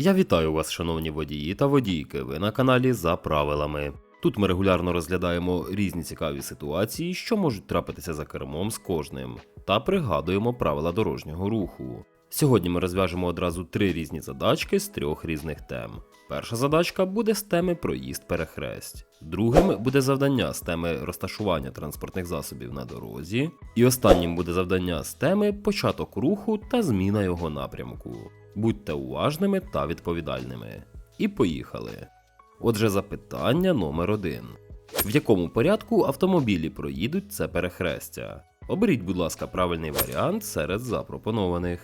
Я вітаю вас, шановні водії та водійки. Ви на каналі за правилами. Тут ми регулярно розглядаємо різні цікаві ситуації, що можуть трапитися за кермом з кожним, та пригадуємо правила дорожнього руху. Сьогодні ми розв'яжемо одразу три різні задачки з трьох різних тем. Перша задачка буде з теми проїзд перехресть. Другим буде завдання з теми розташування транспортних засобів на дорозі. І останнім буде завдання з теми початок руху та зміна його напрямку. Будьте уважними та відповідальними. І поїхали. Отже, запитання номер один. В якому порядку автомобілі проїдуть це перехрестя? Оберіть, будь ласка, правильний варіант серед запропонованих.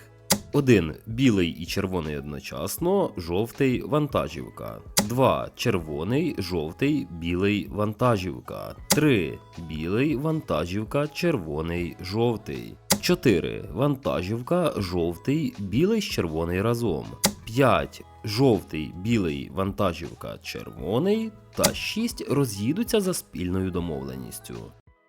1. Білий і червоний одночасно, жовтий вантажівка. 2. Червоний, жовтий, білий вантажівка. 3. Білий вантажівка, червоний, жовтий. 4. Вантажівка, жовтий, білий з червоний разом. 5. Жовтий, білий, вантажівка, червоний. Та 6. Роз'їдуться за спільною домовленістю.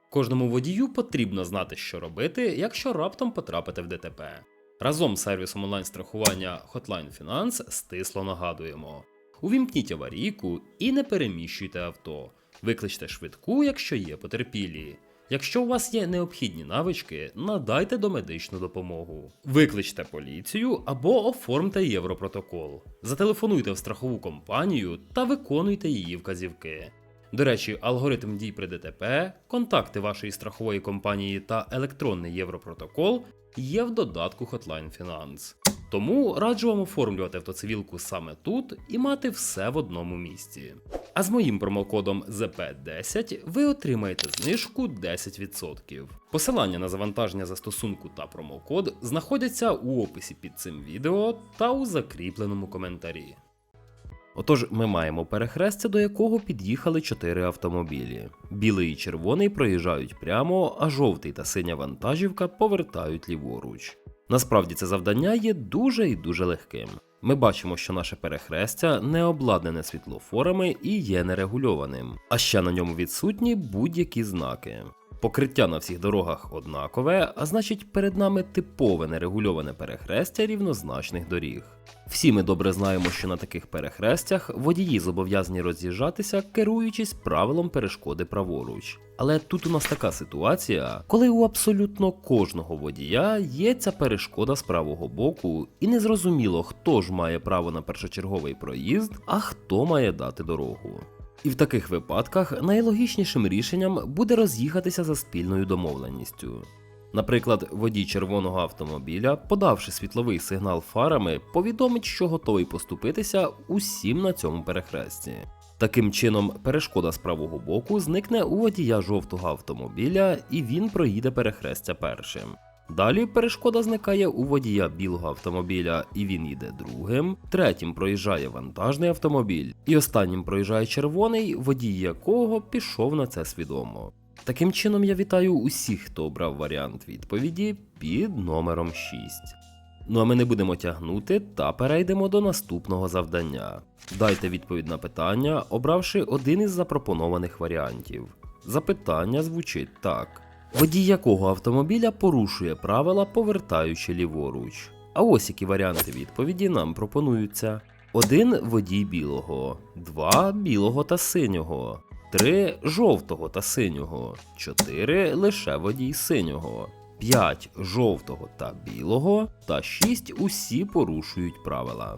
Кожному водію потрібно знати, що робити, якщо раптом потрапите в ДТП. Разом з сервісом онлайн-страхування Hotline Finance стисло нагадуємо: увімкніть аварійку і не переміщуйте авто. Викличте швидку, якщо є потерпілі. Якщо у вас є необхідні навички, надайте домедичну допомогу. Викличте поліцію або оформте Європротокол. Зателефонуйте в страхову компанію та виконуйте її вказівки. До речі, алгоритм дій при ДТП, контакти вашої страхової компанії та електронний Європротокол є в додатку Hotline Finance. Тому раджу вам оформлювати автоцивілку саме тут і мати все в одному місці. А з моїм промокодом ZP10 ви отримаєте знижку 10%. Посилання на завантаження застосунку та промокод знаходяться у описі під цим відео та у закріпленому коментарі. Отож, ми маємо перехрестя, до якого під'їхали чотири автомобілі. Білий і червоний проїжджають прямо, а жовтий та синя вантажівка повертають ліворуч. Насправді це завдання є дуже і дуже легким. Ми бачимо, що наше перехрестя не обладнане світлофорами і є нерегульованим, а ще на ньому відсутні будь-які знаки. Покриття на всіх дорогах однакове, а значить перед нами типове нерегульоване перехрестя рівнозначних доріг. Всі ми добре знаємо, що на таких перехрестях водії зобов'язані роз'їжджатися, керуючись правилом перешкоди праворуч. Але тут у нас така ситуація, коли у абсолютно кожного водія є ця перешкода з правого боку, і незрозуміло, хто ж має право на першочерговий проїзд, а хто має дати дорогу. І в таких випадках найлогічнішим рішенням буде роз'їхатися за спільною домовленістю. Наприклад, водій червоного автомобіля, подавши світловий сигнал фарами, повідомить, що готовий поступитися усім на цьому перехресті. Таким чином, перешкода з правого боку зникне у водія жовтого автомобіля, і він проїде перехрестя першим. Далі перешкода зникає у водія білого автомобіля, і він їде другим. Третім проїжджає вантажний автомобіль, і останнім проїжджає червоний, водій якого пішов на це свідомо. Таким чином, я вітаю усіх, хто обрав варіант відповіді під номером 6. Ну а ми не будемо тягнути та перейдемо до наступного завдання. Дайте відповідь на питання, обравши один із запропонованих варіантів. Запитання звучить так: водій якого автомобіля порушує правила, повертаючи ліворуч? А ось які варіанти відповіді нам пропонуються: 1 водій білого, 2 білого та синього, 3 жовтого та синього, 4 лише водій синього, 5 жовтого та білого, та 6 усі порушують правила.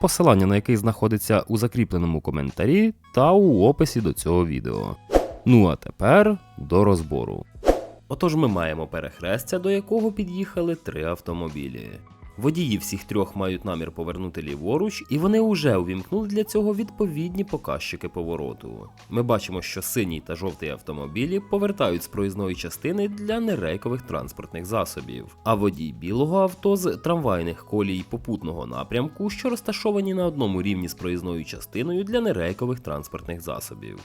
посилання на який знаходиться у закріпленому коментарі та у описі до цього відео. Ну а тепер до розбору. Отож, ми маємо перехрестя, до якого під'їхали три автомобілі. Водії всіх трьох мають намір повернути ліворуч, і вони вже увімкнули для цього відповідні показчики повороту. Ми бачимо, що синій та жовтий автомобілі повертають з проїзної частини для нерейкових транспортних засобів, а водій білого авто з трамвайних колій попутного напрямку, що розташовані на одному рівні з проїзною частиною для нерейкових транспортних засобів.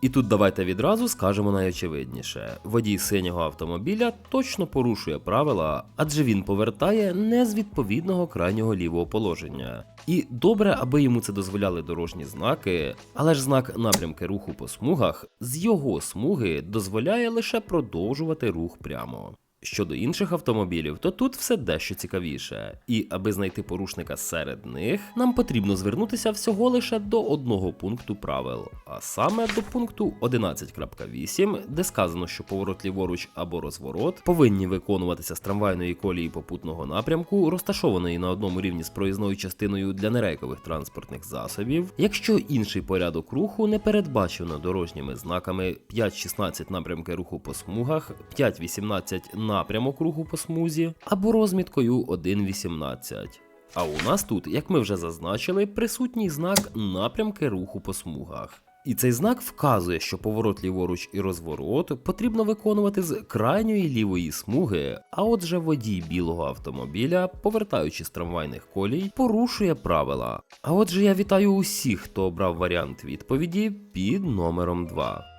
І тут давайте відразу скажемо найочевидніше: водій синього автомобіля точно порушує правила, адже він повертає не з відповідного крайнього лівого положення. І добре, аби йому це дозволяли дорожні знаки, але ж знак напрямки руху по смугах з його смуги дозволяє лише продовжувати рух прямо. Щодо інших автомобілів, то тут все дещо цікавіше, і аби знайти порушника серед них, нам потрібно звернутися всього лише до одного пункту правил, а саме до пункту 11.8, де сказано, що поворот ліворуч або розворот повинні виконуватися з трамвайної колії попутного напрямку, розташованої на одному рівні з проїзною частиною для нерейкових транспортних засобів, якщо інший порядок руху не передбачено дорожніми знаками 5.16 напрямки руху по смугах, 5.18 напрямок руху по смузі або розміткою 1.18. А у нас тут, як ми вже зазначили, присутній знак напрямки руху по смугах. І цей знак вказує, що поворот ліворуч і розворот потрібно виконувати з крайньої лівої смуги, а отже водій білого автомобіля, повертаючи з трамвайних колій, порушує правила. А отже, я вітаю усіх, хто обрав варіант відповіді під номером 2.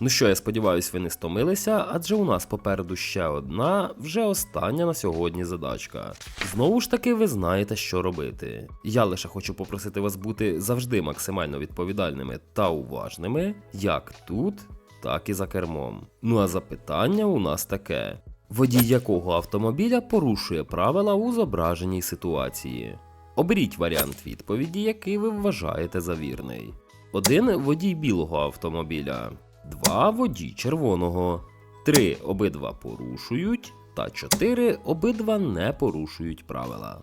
Ну що, я сподіваюся, ви не стомилися, адже у нас попереду ще одна, вже остання на сьогодні задачка. Знову ж таки, ви знаєте, що робити. Я лише хочу попросити вас бути завжди максимально відповідальними та уважними, як тут, так і за кермом. Ну а запитання у нас таке: водій якого автомобіля порушує правила у зображеній ситуації? Оберіть варіант відповіді, який ви вважаєте за вірний. Один водій білого автомобіля. 2 водій червоного, 3 обидва порушують, та 4 обидва не порушують правила.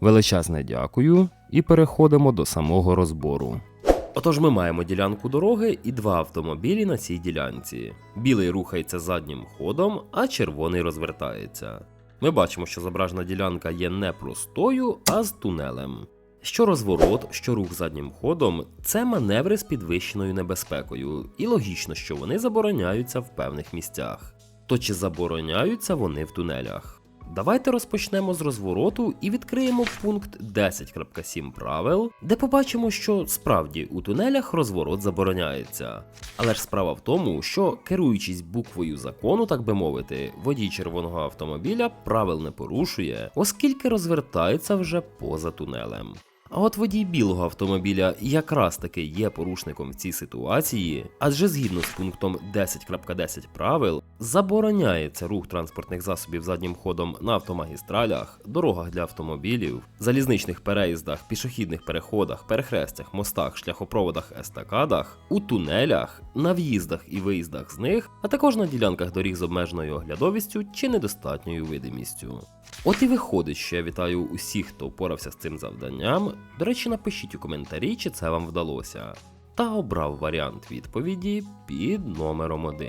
Величезне дякую і переходимо до самого розбору. Отож, ми маємо ділянку дороги і два автомобілі на цій ділянці. Білий рухається заднім ходом, а червоний розвертається. Ми бачимо, що зображена ділянка є не простою, а з тунелем. Що розворот, що рух заднім ходом це маневри з підвищеною небезпекою, і логічно, що вони забороняються в певних місцях. То чи забороняються вони в тунелях? Давайте розпочнемо з розвороту і відкриємо пункт 10.7 правил, де побачимо, що справді у тунелях розворот забороняється. Але ж справа в тому, що керуючись буквою закону, так би мовити, водій червоного автомобіля правил не порушує, оскільки розвертається вже поза тунелем. А от водій білого автомобіля якраз таки є порушником в цій ситуації, адже згідно з пунктом 10.10 правил забороняється рух транспортних засобів заднім ходом на автомагістралях, дорогах для автомобілів, залізничних переїздах, пішохідних переходах, перехрестях, мостах, шляхопроводах, естакадах, у тунелях, на в'їздах і виїздах з них, а також на ділянках доріг з обмеженою оглядовістю чи недостатньою видимістю. От і виходить, що я вітаю усіх, хто впорався з цим завданням. До речі, напишіть у коментарі, чи це вам вдалося. Та обрав варіант відповіді під номером 1.